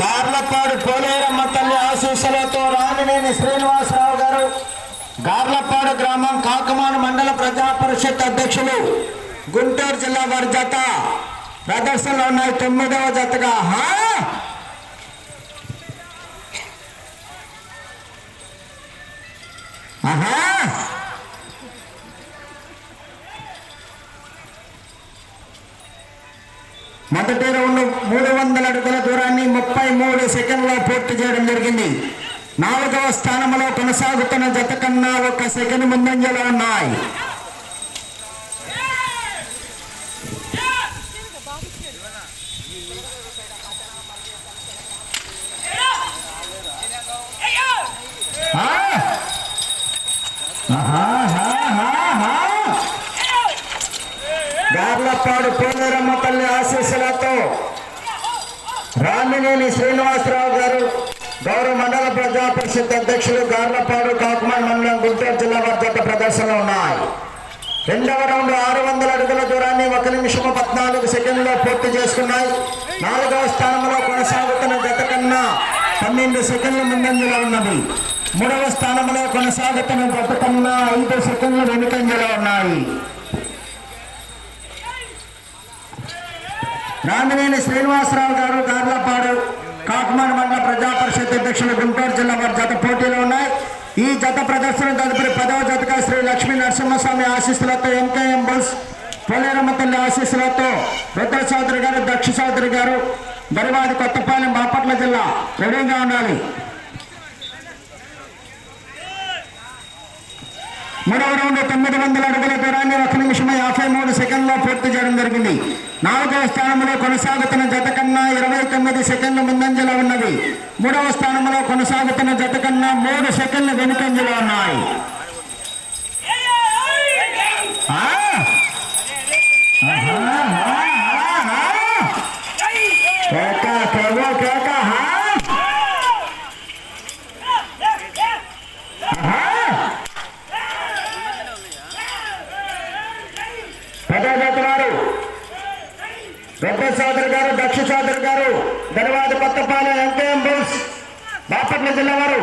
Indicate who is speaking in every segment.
Speaker 1: గార్లపాడు పోలేరమ్మ తల్లి ఆశీస్సులతో రామినేని శ్రీనివాసరావు గారు గార్లపాడు గ్రామం కాకమాన మండల ప్రజా పరిషత్ అధ్యక్షులు గుంటూరు జిల్లా వారి జత. ప్రదర్శనలో ఉన్నాయి తొమ్మిదవ జతగా ఆహా! మొదటి రౌండ్ మూడు వందల అడుగుల దూరాన్ని ముప్పై మూడు సెకండ్లో పూర్తి చేయడం జరిగింది. నాలుగవ స్థానంలో కొనసాగుతున్న జత కన్నా ఒక సెకండ్ ముందంజలో ఉన్నాయి. ఆహా. కాపాడు పోలేరమ్మ తల్లి ఆశీస్సులతో. రామినేని శ్రీనివాసరావు గారు గౌరవ మండల ప్రజా పరిషత్ అధ్యక్షులు గార్లపాడు కాకుమాన్ మండలం గుంటూరు జిల్లా వద్ద ప్రదర్శనలో ఉన్నాయి. రెండవ రౌండ్ ఆరు వందల అడుగుల దూరాన్ని ఒక నిమిషము పద్నాలుగు సెకండ్లో పూర్తి చేసుకున్నాయి. నాలుగవ స్థానంలో కొనసాగుతున్న గత కన్నా పన్నెండు సెకండ్ల ముందంజలో ఉన్నది. మూడవ స్థానంలో కొనసాగుతున్న గత కన్నా ఐదు సెకండ్లు వెనుకంజలో ఉన్నాయి. నాందినేని శ్రీనివాసరావు గారు గార్లపాడు కాకుమాన మండల ప్రజా పరిషత్ అధ్యక్షులు గుంటూరు జిల్లా వారి జత పోటీలో ఉన్నాయి. ఈ జత ప్రదర్శన తదుపరి పదవ జతగా శ్రీ లక్ష్మీ నరసింహస్వామి ఆశీస్సులతో ఎంకేఎం బుల్స్ పోలేరమ్మ తల్లి ఆశీస్సులతో రుద్ర చౌదరి గారు దక్ష చౌదరి గారు గరివాది కొత్తపాలెం బాపట్ల జిల్లా రెడీగా ఉండాలి. మూడవ రౌండ్ తొమ్మిది వందల అడుగుల దూరాన్ని ఒక నిమిషం యాభై మూడు సెకండ్లో పూర్తి చేయడం జరిగింది. నాలుగవ స్థానంలో కొనసాగుతున్న జత కన్నా ఇరవై తొమ్మిది సెకండ్ల ముందంజలో ఉన్నది మూడవ స్థానంలో కొనసాగుతున్న జత కన్నా మూడు సెకండ్ల వెనుకంజలో ఉన్నాయి. కేక, కేక, కేక, హా. ఆహా. పెద్దజాతి వారు పెద్ద సోదరు గారు దక్ష సోదరు గారు ధన్యవాద కొత్తపాలెం ఎంకేఎం బుల్స్ బాపట్ల జిల్లా వారు.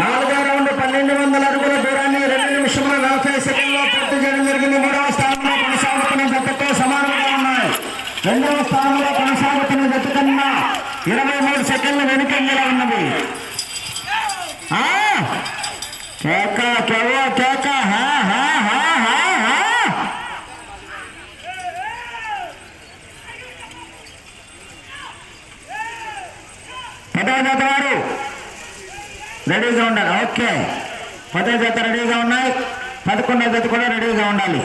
Speaker 1: నాలుగో రౌండ్ పన్నెండు వందల అడుగుల దూరాన్ని రెండు నిమిషముల నలభై సెకండ్లో పూర్తి చేయడం జరిగింది. మూడవ స్థానంలో కొనసాగుతున్న జట్టుతో సమానంగా ఉన్నాయి. రెండవ స్థానంలో కొనసాగుతున్న జత కన్నా ఇరవై మూడు సెకండ్ల వెనుకంజలో ఉన్నది. ఆ! కేక కేవ కేక. పదవ జత వారు రెడీగా ఉండాలి. ఓకే. పదో జత రెడీగా ఉన్నాయి. పదకొండో జత కూడా రెడీగా ఉండాలి.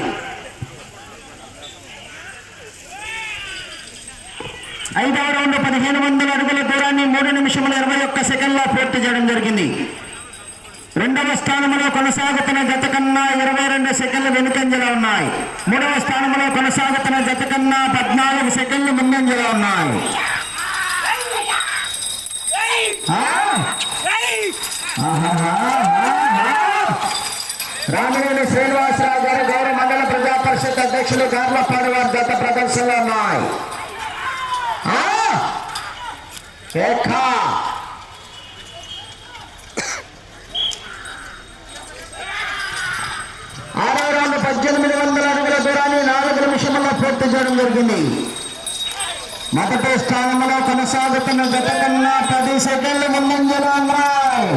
Speaker 1: ఐదవ రౌండ్ పదిహేను వందల అడుగుల దూరాన్ని మూడు నిమిషముల ఇరవై ఒక్క సెకండ్లో పూర్తి చేయడం జరిగింది. రెండవ స్థానంలో కొనసాగుతున్న జత కన్నా ఇరవై రెండు సెకండ్లు వెనుకంజలో ఉన్నాయి. మూడవ స్థానంలో కొనసాగుతున్న జత కన్నా పద్నాలుగు సెకండ్లు ముందంజలో ఉన్నాయి. రామరేణి శ్రీనివాసరావు గారు గౌరవ మండల ప్రజా పరిషత్ అధ్యక్షులు గార్లపాడు వారి గత ప్రదర్శనలో ఉన్నాయి. ఆరో రౌండ్ పద్దెనిమిది వందల అడుగుల దూరాన్ని నాలుగు నిమిషంలో పూర్తి చేయడం జరిగింది. మొదటి స్థానంలో కొనసాగుతున్న గత కన్నా పది సెకండ్లు ముందంజలో ఉన్నాయి